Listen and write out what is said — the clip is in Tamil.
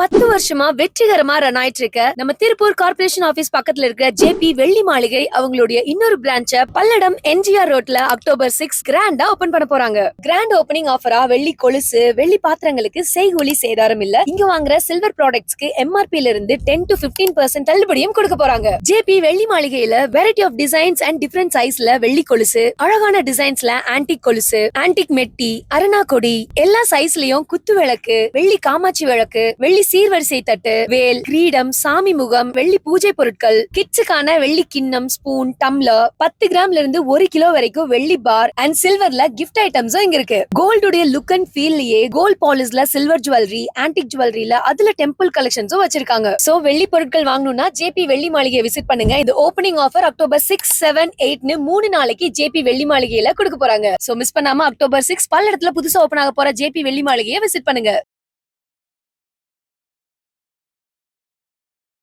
பத்து வருஷமா வெற்றிகரமா ரன் ஆயிட்டு இருக்க. நம்ம திருப்பூர் கார்ப்பரேஷன் ஆபீஸ் பக்கத்துல இருக்க ஜேபி வெள்ளி மாளிகை அவங்களுடைய இன்னொரு பிரான்ச்ச பல்லடம் என்ஜிஆர் ரோட்ல அக்டோபர் சிக்ஸ் கிராண்டா ஓபன் பண்ண போறாங்க. கிராண்ட் ஓபனிங் ஆஃபரா வெள்ளி கொலுசு வெள்ளி பாத்திரங்களுக்கு செய்கூலி சேதாரம் இல்ல. இங்க வாங்குற சில்வர் ப்ராடக்ட்ஸ்க்கு எம்ஆர்பி ல இருந்து டென் டு 15% பர்சன்ட் தள்ளுபடியும் கொடுக்க போறாங்க. ஜேபி வெள்ளி மாளிகையில variety of designs and different சைஸ்ல வெள்ளி கொலுசு அழகான டிசைன்ஸ்ல ஆன்டிக் கொலுசு ஆன்டிக் மெட்டி அரணா கொடி எல்லா சைஸ்லயும் குத்து விளக்கு வெள்ளி காமாட்சி விளக்கு வெள்ளி சீர்வரிசை தட்டு வேல் கிரீடம் சாமி முகம் வெள்ளி பூஜை பொருட்கள் கிட்ஸுக்கான வெள்ளி கிண்ணம் ஸ்பூன் டம்ளர் பத்து கிராம்ல இருந்து ஒரு கிலோ வரைக்கும் வெள்ளி பார் அண்ட் சில்வர்ல கிஃப்ட் ஐட்டம்ஸும் இங்க இருக்கு. கோல்டுடைய லுக் அண்ட் ஃபீல்லயே கோல்ட் பாலிஸ்ல சில்வர் ஜுவல்லரி ஆன்டிக் ஜுவல்லரியில அதுல டெம்பிள் கலெக்ஷன்ஸும் வச்சிருக்காங்க. சோ வெள்ளி பொருட்கள் வாங்கணும்னா ஜேபி வெள்ளி மாளிகையை விசிட் பண்ணுங்க. இது opening offer October six seven எயிட்னு மூணு நாளைக்கு ஜேபி வெள்ளி மாளிகையில கொடுக்க போறாங்க. சோ மிஸ் பண்ணாம அக்டோபர் சிக்ஸ் பல்லடத்துல புதுசா ஓபன் ஆக போற ஜேபி வெள்ளி மாளிகையை விசிட் பண்ணுங்க.